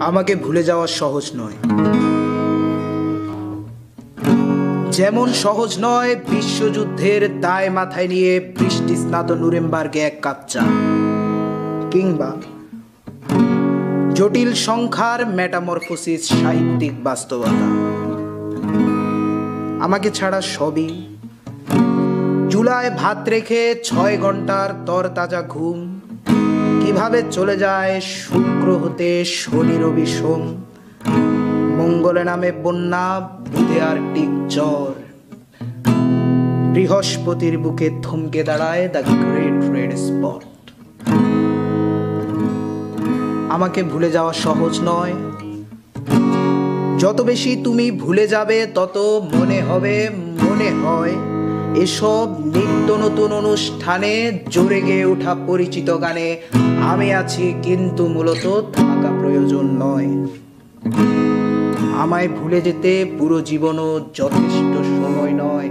আমাকে ভুলে যাওয়া সহজ নয়। যেমন সহজ নয়, বিশ্বযুদ্ধের দায় মাথায় নিয়ে বৃষ্টি স্নাত নুরেমবার্গে এক কাপ চা। কিংবা জটিল সংখ্যার মেটামরফোসিস, সাহিত্যিক বাস্তবতা। আমাকে ছাড়া সবই। চুলায় ভাত রেখে ছয় ঘণ্টার তরতাজা ঘুম। কীভাবে চলে যায় শুক্র হতে শনি রবি সোম? মঙ্গলে নামে বন্যা, বুধে আর টিক জ্বর। বৃহস্পতির বুকে থমকে দাঁড়ায় দ্য গ্রেট রেড স্পট। আমাকে ভুলে যাওয়া সহজ নয়। যত বেশি তুমি ভুলে যাবে, তত মনে হবে, মনে হয়। এসব নিত্য নতুন অনুষ্ঠানে জোরে গেয়ে ওঠা পরিচিত গানে আমি আছি কিন্তু মূলত থাকা প্রয়োজন নয়। আমায় ভুলে যেতে পুরো জীবনও যথেষ্ট সময় নয়।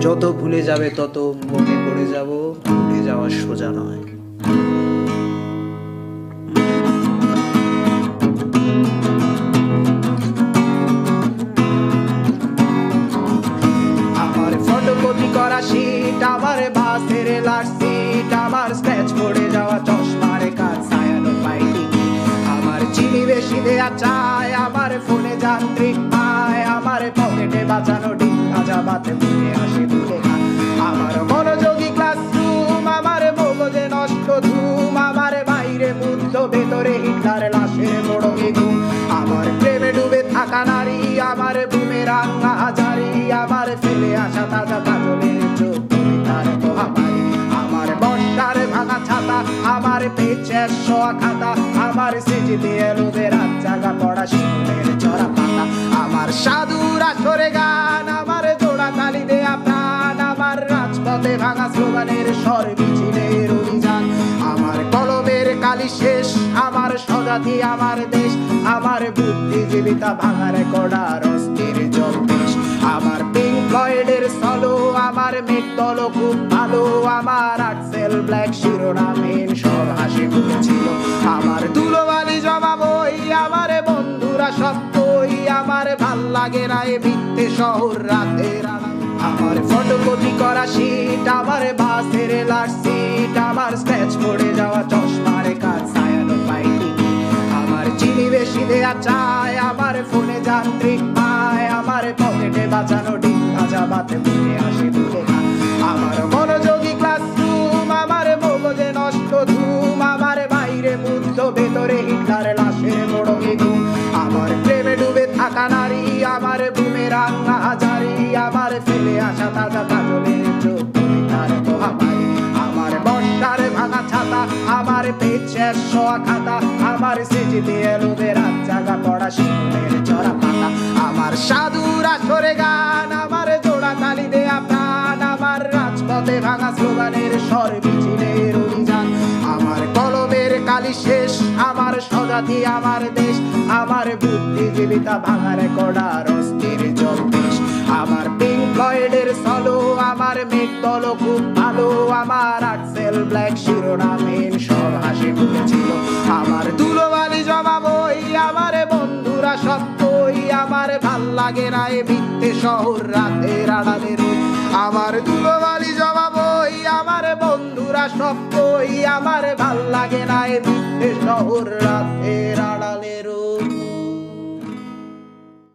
যত ভুলে যাবে তত মনে পড়ে যাব ভুলে যাওয়া সোজা নয়। ফটোকপি করা শীট আমার বাসের লাস্ট সিট আমার স্ক্র্যাচ পড়ে যাওয়া চশমার কাজ পাইনি আমার চিনি বেশি দেয়া আমার ফোনে যান্ত্রিক পায়, আমার পকেটে বাঁচানো ডিম বাতে তুলে আমার মনোযোগী ক্লাসরুম আমার নষ্ট ধুম, আমার বাইরে ভেতরে হিটলার লাশের আমার প্রেমে ডুবে থাকা নারী, আমার বুমেরাং হাজারি, আমার ফেলে আসা তাজা আমার পেছে শোয়া খাতা। আমার সেজিতে এলোদের রাত জাগা পড়া শিশুদের চড়া পাতা। আমার সাধুর আসরে গান, আমার জোড়া তালি দেয়া প্রাণ, আমার রাজপথে ভাঙা স্লোগানের স্বর মিছিলের অভিযান আমার কলমের কালি শেষ, আমার স্বজাতি, আমার দেশ, আমার বুদ্ধিজীবিতা ভাঙার কড়ার ভালো, আমার আর্টসেল ব্ল্যাক শিরোনামহীন সব হাসি মুখেছিল আমার ধুলোবালি জমা বই আমার বন্ধুরা সব বই আমার ভালো লাগে না এ মিথ্যে শহর আলো। আমার ফটোকপি করা শীট আমার বাসের লাট সিট আমার স্ক্র্যাচ পড়ে যাওয়া চশমার কাজ সায়ানো পাইনি আমার চিনি বেশি দেয়া চায় আমার ফোনে যান্ত্রিক পায়, আমার পকেটে বাঁচানো ডিম ভাজা বাতে মুখে হাসি ভেতরে হিটলার লাশের বড় ঘুম আমার প্রেমে ডুবে থাকা নারী, আমার বুমেরাং হাজারি আমার ফেলে আসা তাজা কাজলের চোখ তার আমার ভাঙা ছাতা, আমার শোয়া খাতা, আমার রাত জাগা পড়া চড়া পাতা। আমার সাধুর আসরে গান, আমার জোড়া তালি দেয়া প্রাণ, আমার রাজপথে ভাঙা স্লোগানের স্বর স্বজাতি আমার দেশ, আমার বুদ্ধিজীবিতা, ভাঙার কড়ার অস্থির জলদেশ আমার পিঙ্ক ফ্লয়েডের সলো আমার মেঘ দল খুব ভালো, আমার আক্সেল ব্ল্যাক শিরোনামহীন সব হাসি মুখেছিল আমার ধুলোবালি জমা বই আমার বন্ধুরা সব বই আমার ভালো লাগে না এ মিথ্যে শহর রাতের আড়ালে রই আমার ধুলোবালি জমা বই আমার বন্ধুরা সব বই আমার ভালো লাগে না এ শহর রাতের আড়ালে